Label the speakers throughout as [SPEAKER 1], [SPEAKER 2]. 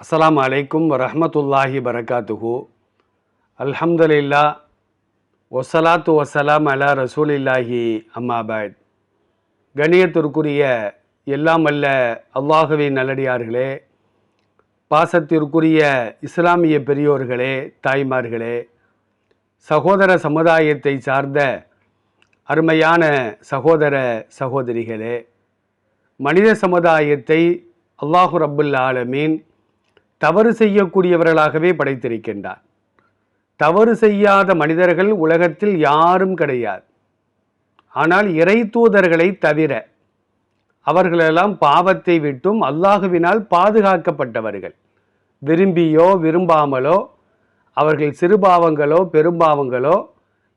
[SPEAKER 1] அஸ்லாம் அலைக்கும் வரமத்துல்லாஹி வரகாத்துஹு. அல்ஹம்துலில்லா ஒசலாத்து ஒசலாம் அலா ரசூலில்லாஹி அம்மாபாத் கணியத்திற்குரிய எல்லாம் அல்ல அல்லாஹுவின் நல்லடியார்களே பாசத்திற்குரிய இஸ்லாமிய பெரியோர்களே தாய்மார்களே சகோதர சமுதாயத்தை சார்ந்த அருமையான சகோதர சகோதரிகளே மனித சமுதாயத்தை அல்லாஹு ரபுல் ஆலமீன் தவறு செய்யக்கூடியவர்களாகவே படைத்திருக்கின்றார். தவறு செய்யாத மனிதர்கள் உலகத்தில் யாரும் கிடையாது. ஆனால் இறை தூதர்களை தவிர அவர்களெல்லாம் பாவத்தை விட்டும் அல்லாஹுவினால் பாதுகாக்கப்பட்டவர்கள். விரும்பியோ விரும்பாமலோ அவர்கள் சிறுபாவங்களோ பெரும்பாவங்களோ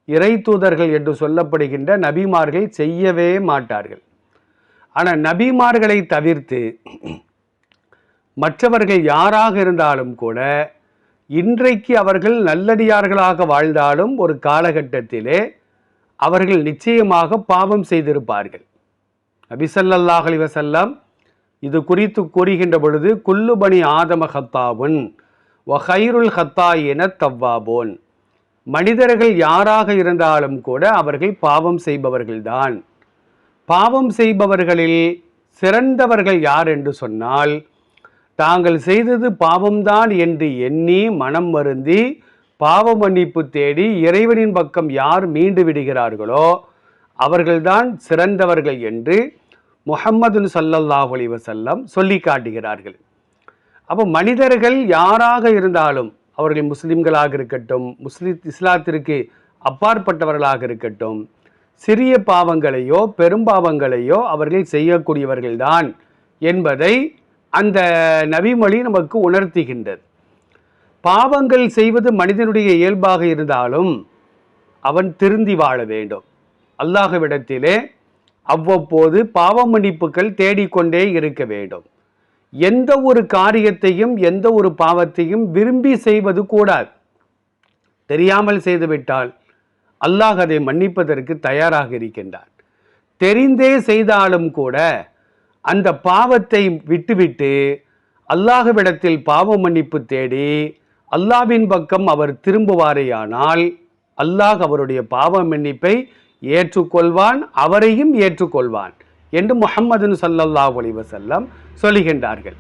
[SPEAKER 1] இறை தூதர்கள் என்று சொல்லப்படுகின்ற நபிமார்கள் செய்யவே மாட்டார்கள். ஆனால் நபிமார்களை தவிர்த்து மற்றவர்கள் யாராக இருந்தாலும் கூட இன்றைக்கு அவர்கள் நல்லடியார்களாக வாழ்ந்தாலும் ஒரு காலகட்டத்திலே அவர்கள் நிச்சயமாக பாவம் செய்திருப்பார்கள். நபிசல்லாஹ் அலி வசல்லாம் இது குறித்து கூறுகின்ற பொழுது குல்லுபணி ஆதம ஹத்தாவுன் வஹைருல் ஹத்தா என தவ்வாபோன். மனிதர்கள் யாராக இருந்தாலும் கூட அவர்கள் பாவம் செய்பவர்கள்தான். பாவம் செய்பவர்களில் சிறந்தவர்கள் யார் என்று சொன்னால் தாங்கள் செய்தது பாவம்தான் என்று எண்ணி மனம் வருந்தி பாவ மன்னிப்பு தேடி இறைவனின் பக்கம் யார் மீண்டு விடுகிறார்களோ அவர்கள்தான் சிறந்தவர்கள் என்று முஹம்மது சல்லல்லாஹ் அலி வசல்லம் சொல்லி காட்டுகிறார்கள். அப்போ மனிதர்கள் யாராக இருந்தாலும் அவர்கள் முஸ்லிம்களாக இருக்கட்டும் முஸ்லிம் இஸ்லாத்திற்கு அப்பாற்பட்டவர்களாக இருக்கட்டும் சிறிய பாவங்களையோ பெரும்பாவங்களையோ அவர்கள் செய்யக்கூடியவர்கள்தான் என்பதை அந்த நபிமொழி நமக்கு உணர்த்துகின்றது. பாவங்கள் செய்வது மனிதனுடைய இயல்பாக இருந்தாலும் அவன் திருந்தி வாழ வேண்டும். அல்லாஹவிடத்திலே அவ்வப்போது பாவ மன்னிப்புகள் தேடிக்கொண்டே இருக்க வேண்டும். எந்த ஒரு காரியத்தையும் எந்த ஒரு பாவத்தையும் விரும்பி செய்வது கூடாது. தெரியாமல் செய்துவிட்டால் அல்லாஹ் அதை மன்னிப்பதற்கு தயாராக இருக்கின்றான். தெரிந்தே செய்தாலும் கூட அந்த பாவத்தை விட்டுவிட்டு அல்லாஹ்விடத்தில் பாவ மன்னிப்பு தேடி அல்லாவின் பக்கம் அவர் திரும்புவாரேயானால் அல்லாஹ் அவருடைய பாவ மன்னிப்பை ஏற்றுக்கொள்வான் அவரையும் ஏற்றுக்கொள்வான் என்று முகம்மது சல்லல்லாஹ் அலிவசல்லம் சொல்லுகின்றார்கள்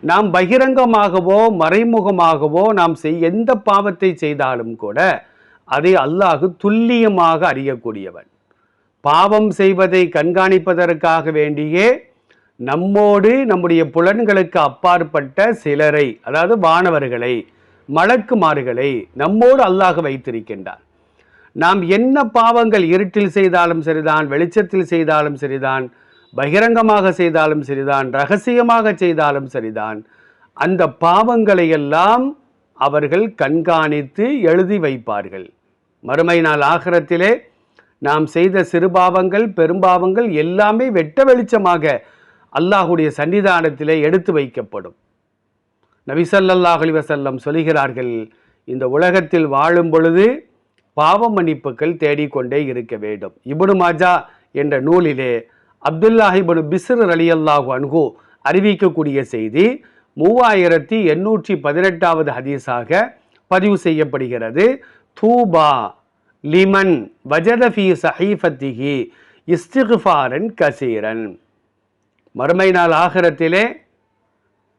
[SPEAKER 1] நாம் பகிரங்கமாகவோ மறைமுகமாகவோ நாம் செய் எந்த பாவத்தை செய்தாலும் கூட அதை அல்லாஹு துல்லியமாக அறியக்கூடியவன். பாவம் செய்வதை கண்காணிப்பதற்காக வேண்டியே நம்மோடு நம்முடைய புலன்களுக்கு அப்பாற்பட்ட சிலரை அதாவது வானவர்களை மலக்குமாறுகளை நம்மோடு அல்லாஹ் வைத்திருக்கின்றார். நாம் என்ன பாவங்கள் இருட்டில் செய்தாலும் சரிதான் வெளிச்சத்தில் செய்தாலும் சரிதான் பகிரங்கமாக செய்தாலும் சரிதான் ரகசியமாக செய்தாலும் சரிதான் அந்த பாவங்களை எல்லாம் அவர்கள் கண்காணித்து எழுதி வைப்பார்கள். மறுமை நாள் ஆகரத்திலே நாம் செய்த சிறுபாவங்கள் பெரும்பாவங்கள் எல்லாமே வெட்ட வெளிச்சமாக அல்லாஹுடைய சன்னிதானத்திலே எடுத்து வைக்கப்படும். நபிசல்லாஹ் அலிவசல்லம் சொல்கிறார்கள் இந்த உலகத்தில் வாழும் பொழுது பாவ மன்னிப்புகள் தேடிக்கொண்டே இருக்க வேண்டும். இபுனு மாஜா என்ற நூலிலே அப்துல்லாஹிபனு பிஸ்ர் அலி அல்லாஹு அன்ஹு அறிவிக்கக்கூடிய செய்தி மூவாயிரத்தி எண்ணூற்றி பதினெட்டாவது ஹதீஸாக பதிவு செய்யப்படுகிறது. தூபா லிமன் வஜதஃபி சஹீஃபத்திஹி இஸ்திஃபாரன் கசீரன். மறுமை நாள் ஆகரத்திலே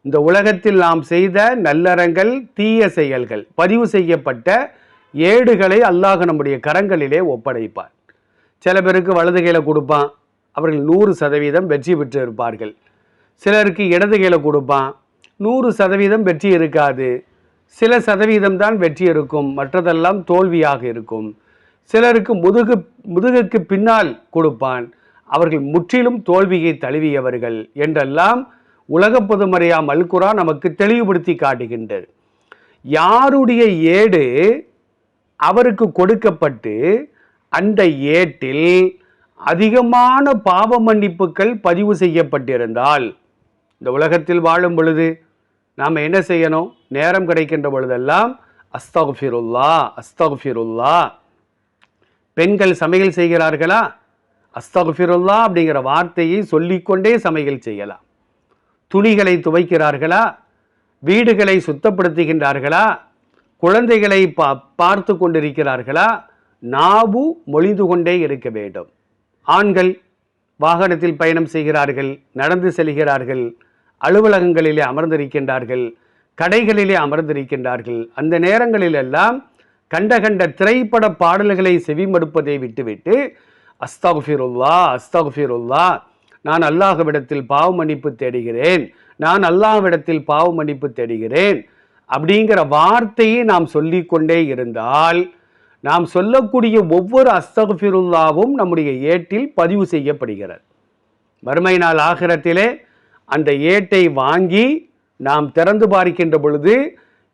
[SPEAKER 1] இந்த உலகத்தில் நாம் செய்த நல்லறங்கள் தீய செயல்கள் பதிவு செய்யப்பட்ட ஏடுகளை அல்லாஹ் நம்முடைய கரங்களிலே ஒப்படைப்பார். சில பேருக்கு வலது கையில் கொடுப்பான் அவர்கள் நூறு சதவீதம் வெற்றி பெற்று இருப்பார்கள். சிலருக்கு இடது கையில் கொடுப்பான் நூறு சதவீதம் வெற்றி இருக்காது. சில சதவீதம் தான் வெற்றி இருக்கும் மற்றதெல்லாம் தோல்வியாக இருக்கும். சிலருக்கு முதுகு முதுகுக்கு பின்னால் கொடுப்பான் அவர்கள் முற்றிலும் தோல்வியை தழுவியவர்கள் என்றெல்லாம் உலக பொதுமறையா மல்குரா நமக்கு தெளிவுபடுத்தி காட்டுகின்றது. யாருடைய ஏடு அவருக்கு கொடுக்கப்பட்டு அந்த ஏட்டில் அதிகமான பாவ மன்னிப்புகள் பதிவு செய்யப்பட்டிருந்தால் இந்த உலகத்தில் வாழும் பொழுது நாம் என்ன செய்யணும்? நேரம் கிடைக்கின்ற பொழுதெல்லாம் அஸ்தகுஃபிருல்லா அஸ்தகுஃபிருல்லா. பெண்கள் சமையல் செய்கிறார்களா? அஸ்தகுஃபிருல்லா அப்படிங்கிற வார்த்தையை சொல்லிக்கொண்டே சமையல் செய்யலாம். துணிகளை துவைக்கிறார்களா? வீடுகளை சுத்தப்படுத்துகின்றார்களா? குழந்தைகளை பா பார்த்து கொண்டிருக்கிறார்களா? நாவு மொழிந்து கொண்டே இருக்க வேண்டும். ஆண்கள் வாகனத்தில் பயணம் செய்கிறார்கள் நடந்து செல்கிறார்கள் அலுவலகங்களிலே அமர்ந்திருக்கின்றார்கள் கடைகளிலே அமர்ந்திருக்கின்றார்கள். அந்த நேரங்களிலெல்லாம் கண்ட கண்ட திரைப்பட பாடல்களை செவிமடுப்பதை விட்டுவிட்டு அஸ்தகுஃபிருல்லா அஸ்தகுஃபிருல்லா நான் அல்லாஹ்விடத்தில் பாவ மன்னிப்பு தேடுகிறேன். நான் அல்லாஹ்விடத்தில் பாவ மன்னிப்பு தேடுகிறேன். அப்படிங்கிற வார்த்தையை நாம் சொல்லிக்கொண்டே இருந்தால் நாம் சொல்லக்கூடிய ஒவ்வொரு அஸ்தகுஃபிருல்லாவும் நம்முடைய ஏட்டில் பதிவு செய்யப்படுகிறது. மறுமை நாள் ஆகிரத்திலே அந்த ஏட்டை வாங்கி நாம் திறந்து பார்க்கின்ற பொழுது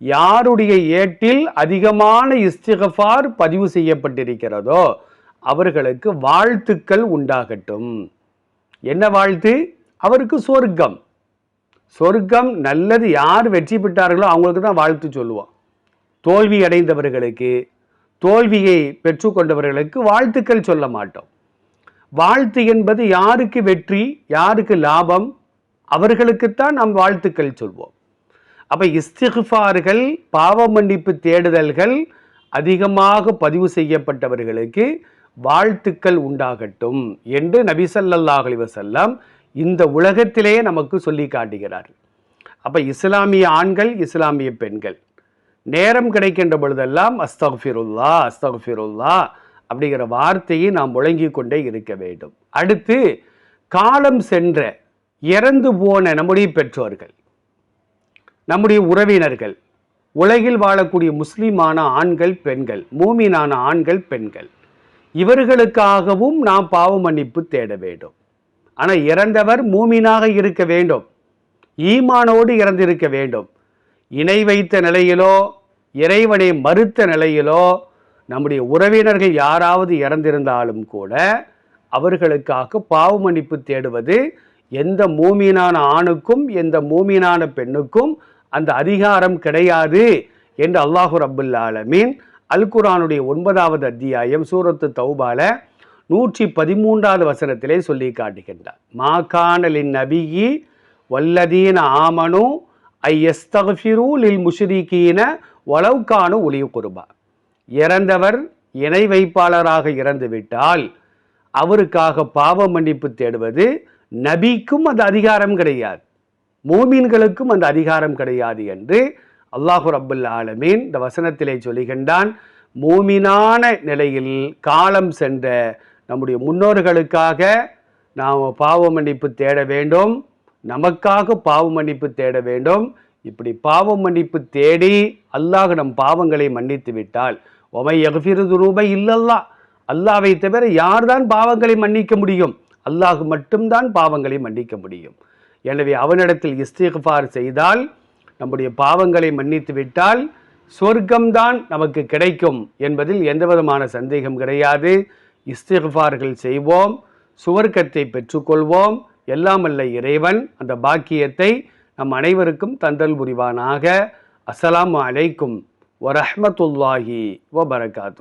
[SPEAKER 1] யாருடைய ஏட்டில் அதிகமான இஸ்திகஃபார் பதிவு செய்யப்பட்டிருக்கிறதோ அவர்களுக்கு வாழ்த்துக்கள் உண்டாகட்டும். என்ன வாழ்த்து? அவருக்கு சொர்க்கம். சொர்க்கம் நல்லது யார் வெற்றி பெற்றார்களோ அவங்களுக்கு தான் வாழ்த்து சொல்லுவோம். தோல்வி அடைந்தவர்களுக்கு தோல்வியை பெற்றுக்கொண்டவர்களுக்கு வாழ்த்துக்கள் சொல்ல மாட்டோம். வாழ்த்து என்பது யாருக்கு வெற்றி யாருக்கு லாபம்? அவர்களுக்குத்தான் நாம் வாழ்த்துக்கள் சொல்வோம். அப்போ இஸ்திஃபார்கள் பாவ மன்னிப்பு தேடுதல்கள் அதிகமாக பதிவு செய்யப்பட்டவர்களுக்கு வாழ்த்துக்கள் உண்டாகட்டும் என்று நபிசல்லாஹ் அலிவசல்லாம் இந்த உலகத்திலேயே நமக்கு சொல்லி காட்டுகிறார். அப்போ இஸ்லாமிய ஆண்கள் இஸ்லாமிய பெண்கள் நேரம் கிடைக்கின்ற பொழுதெல்லாம் அஸ்தகுஃபிருல்லா அஸ்தகுஃபிருல்லா அப்படிங்கிற வார்த்தையை நாம் முழங்கி கொண்டே இருக்க வேண்டும். அடுத்து காலம் சென்ற இறந்து போன நம்முடைய பெற்றோர்கள் நம்முடைய உறவினர்கள் உலகில் வாழக்கூடிய முஸ்லீமான ஆண்கள் பெண்கள் மூமினான ஆண்கள் பெண்கள் இவர்களுக்காகவும் நாம் பாவ மன்னிப்பு தேட வேண்டும். ஆனால் இறந்தவர் மூமினாக இருக்க வேண்டும். ஈமானோடு இறந்திருக்க வேண்டும். இணை வைத்த நிலையிலோ இறைவனை மறுத்த நிலையிலோ நம்முடைய உறவினர்கள் யாராவது இறந்திருந்தாலும் கூட அவர்களுக்காக பாவ மன்னிப்பு தேடுவது எந்த மூமீனான ஆணுக்கும் எந்த மூமீனான பெண்ணுக்கும் அந்த அதிகாரம் கிடையாது என்று அல்லாஹு ரபுல்லாலமீன் அல்குரானுடைய ஒன்பதாவது அத்தியாயம் சூரத்து தௌபால நூற்றி பதிமூன்றாவது வசனத்திலே சொல்லி காட்டுகின்றார். மாகானலின் நபியி வல்லதீன ஆமனு ஐயஸ்தகஃபிரு லில் முஷ்ரிகீன வளவுக்கானு ஒளிவு குருபா. இறந்தவர் இணை வைப்பாளராக இறந்துவிட்டால் அவருக்காக பாவ மன்னிப்பு தேடுவது நபிக்கும் அந்த அதிகாரம் கிடையாது. மூமீன்களுக்கும் அந்த அதிகாரம் கிடையாது என்று அல்லாஹு ரபுல் ஆலமீன் இந்த வசனத்திலே சொல்லுகின்றான் மூமினான நிலையில் காலம் சென்ற நம்முடைய முன்னோர்களுக்காக நாம் பாவ மன்னிப்பு தேட வேண்டும் நமக்காக பாவ மன்னிப்பு தேட வேண்டும். இப்படி பாவ மன்னிப்பு தேடி அல்லாஹ் நம் பாவங்களை மன்னித்து விட்டால் ஒமை எகஃபிருது ரூபாய் இல்லல்லா. அல்லாவை தவிர யார்தான் பாவங்களை மன்னிக்க முடியும்? அல்லாஹ் மட்டும்தான் பாவங்களை மன்னிக்க முடியும். எனவே அவனிடத்தில் இஸ்திஃபார் செய்தால் நம்முடைய பாவங்களை மன்னித்து விட்டால் சொர்க்கம்தான் நமக்கு கிடைக்கும் என்பதில் எந்த விதமான சந்தேகம் கிடையாது. இஸ்திஃபார்கள் செய்வோம் சுவர்க்கத்தை பெற்றுக்கொள்வோம். எல்லாமல்ல இறைவன் அந்த பாக்கியத்தை நம் அனைவருக்கும் தந்தல் புரிவானாக. அஸ்லாம் அலைக்கும். வரஹமத்துல்லாஹி வபரகாத்து